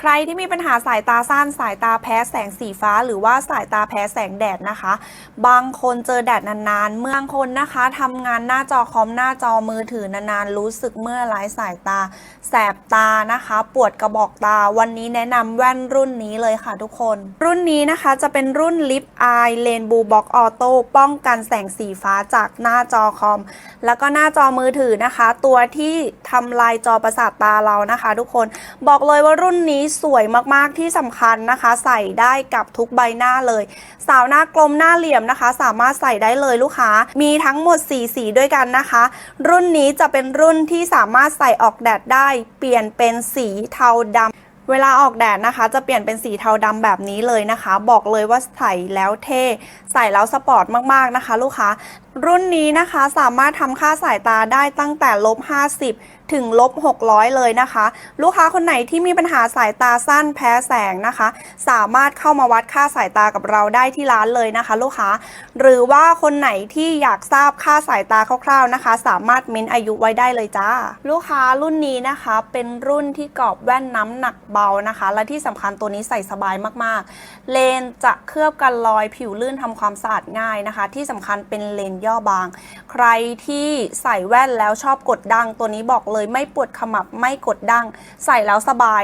ใครที่มีปัญหาสายตาสั้นสายตาแพ้แสงสีฟ้า หรือว่าสายตาแพ้แสงแดดนะคะ บางคนเจอแดดนานๆเมื่องคนนะคะทำงานหน้าจอคอมหน้าจอมือถือนานๆรู้สึกเมื่อยล้าสายตา แสบตานะคะ ปวดกระบอกตาวันนี้แนะนำแว่นรุ่นนี้เลยค่ะทุกคน รุ่นนี้นะคะจะเป็นรุ่นลิปอายเลนบูบ็อกออโต้ป้องกันแสงสีฟ้าจากหน้าจอคอม แล้วก็หน้าจอมือถือนะคะ ตัวที่ทำลายจอประสาทตาเรานะคะ ทุกคนบอกเลยว่ารุ่นนี้สวยมากๆที่สำคัญนะคะ ใส่ได้กับทุกใบหน้าเลย สาวหน้ากลมหน้าเหลี่ยมนะคะ สามารถใส่ได้เลยลูกค้า มีทั้งหมด 4 สีด้วยกันนะคะ รุ่นนี้จะเป็นรุ่นที่สามารถใส่ออกแดดได้ เปลี่ยนเป็นสีเทาดำเวลาออกแดดนะคะ จะเปลี่ยนเป็นสีเทาดำแบบนี้เลยนะคะ บอกเลยว่าใส่แล้วเท่ ใส่แล้วสปอร์ตมากๆนะคะ ลูกค้า รุ่นนี้นะคะสามารถทำค่าสายตาได้ตั้งแต่ลบ 50 ถึงลบ 600 เลยนะคะ ลูกค้าคนไหนที่มีปัญหาสายตาสั้นแพ้แสงนะคะ สามารถเข้ามาวัดค่าสายตากับเราได้ที่ร้านเลยนะคะ ลูกค้า หรือว่าคนไหนที่อยากทราบค่าสายตาคร่าวๆนะคะ สามารถเม้นอายุไว้ได้เลยจ้า ลูกค้ารุ่นนี้นะคะ เป็นรุ่นที่กรอบแว่นน้ำหนักเบานะคะ และที่สำคัญตัวนี้ใส่สบายมากๆ เลนจะเคลือบกันรอยผิวลื่นทำความสะอาดง่ายนะคะ ที่สำคัญเป็นเลนยย่อบาง ใครที่ใส่แว่นแล้วชอบกดดัง ตัวนี้บอกเลยไม่ปวดขมับไม่กดดัง ใส่แล้วสบาย